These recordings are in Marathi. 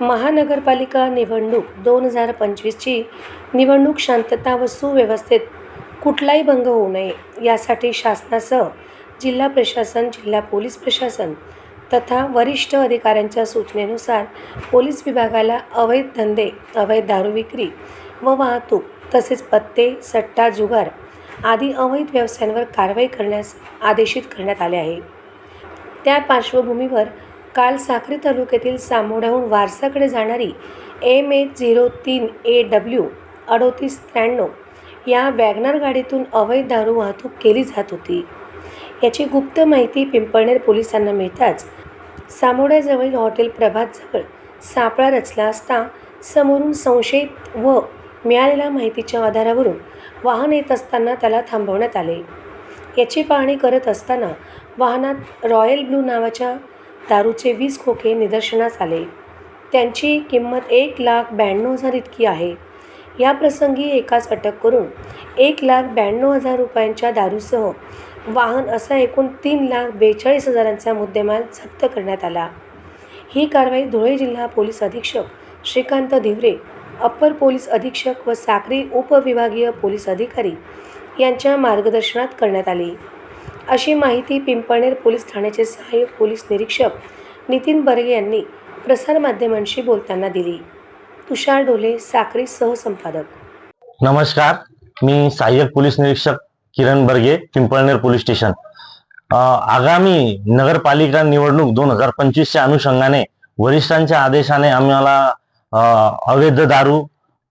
महानगरपालिका निवडणूक दोन हजार पंचवीसची निवडणूक शांतता व सुव्यवस्थेत कुठलाही भंग होऊ नये यासाठी शासनासह जिल्हा प्रशासन जिल्हा पोलीस प्रशासन तथा वरिष्ठ अधिकाऱ्यांच्या सूचनेनुसार पोलीस विभागाला अवैध धंदे अवैध दारू विक्री व वाहतूक तसेच पत्ते सट्टा जुगार आदी अवैध व्यवसायांवर कारवाई करण्यास आदेशित करण्यात आले आहे. त्या पार्श्वभूमीवर काल साक्री तालुक्यातील सामोड्याहून वारसाकडे जाणारी एम एच झिरो तीन ए डब्ल्यू अडोतीस त्र्याण्णव या वॅगनार गाडीतून अवैध दारू वाहतूक केली जात होती. याची गुप्त माहिती पिंपळनेर पोलिसांना मिळताच सामोड्याजवळील हॉटेल प्रभातजवळ सापळा रचला असता समोरून संशयित व मिळालेल्या माहितीच्या आधारावरून वाहन येत असताना त्याला थांबवण्यात आले. याची पाहणी करत असताना वाहनात रॉयल ब्लू नावाच्या दारूचे वीस खोके निदर्शनास आले. त्यांची किंमत एक लाख ब्याण्णव हजार इतकी आहे. या प्रसंगी एकाच अटक करून एक लाख ब्याण्णव हजार रुपयांच्या दारूसह वाहन असा एकूण तीन लाख बेचाळीस हजारांचा मुद्देमाल जप्त करण्यात आला. ही कारवाई धुळे जिल्हा पोलीस अधीक्षक श्रीकांत धिवरे अप्पर पोलीस अधीक्षक व साक्री उपविभागीय पोलीस अधिकारी यांच्या मार्गदर्शनात करण्यात आली. अशी माहिती पिंपळनेर पोलीस ठाण्याचे सहाय्यक पोलीस निरीक्षक नितीन बर्गे यांनी प्रसारमाध्यमांशी बोलताना दिली. तुषार ढोले साक्री सहसंपादक. नमस्कार. मी सहाय्यक पोलीस निरीक्षक किरण बर्गे पिंपळनेर पोलीस स्टेशन. आगामी नगरपालिका निवडणूक दोन हजार पंचवीसच्या अनुषंगाने वरिष्ठांच्या आदेशाने आम्हाला अवैध दारू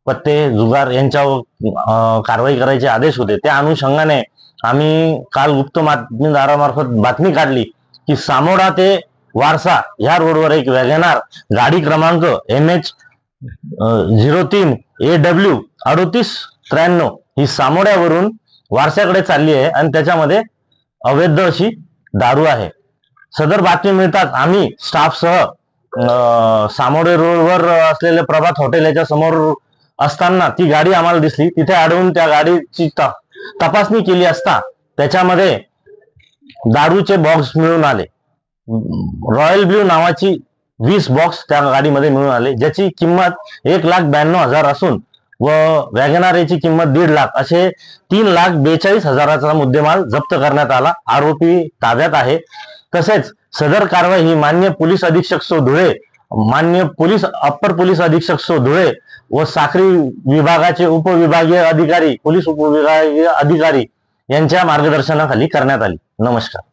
पत्ते जुगार यांच्यावर कारवाई करायचे आदेश होते. त्या अनुषंगाने आम्ही काल गुप्त बातमीदारामार्फत बातमी काढली की सामोडा ते वारसा ह्या रोडवर एक वॅगनार गाडी क्रमांक एम एच झिरो तीन ए डब्ल्यू अडोतीस त्र्याण्णव ही सामोड्यावरून वारशाकडे चालली आहे आणि त्याच्यामध्ये अवैध अशी दारू आहे. सदर बातमी मिळताच आम्ही स्टाफसह सामोडे रोडवर असलेले प्रभात हॉटेल याच्या समोर असताना ती गाडी आम्हाला दिसली. तिथे अडवून त्या गाडीची तपासणी केली असता त्याच्यामध्ये दारूचे बॉक्स मिळून आले. रॉयल ब्ल्यू नावाची वीस बॉक्स त्या गाडीमध्ये मिळून आले ज्याची किंमत एक लाख ब्याण्णव हजार असून व वॅगनारेची किंमत दीड लाख असे तीन लाख बेचाळीस हजाराचा मुद्देमाल जप्त करण्यात आला. आरोपी ताब्यात आहे. तसेच सदर कारवाई ही मान्य पोलीस अधीक्षक सो धुळे मान्य पोलीस अप्पर पोलीस अधीक्षक सो धुळे व साखरी विभागाचे उपविभागीय अधिकारी पोलीस उपविभागीय अधिकारी यांच्या मार्गदर्शनाखाली करण्यात आली. नमस्कार.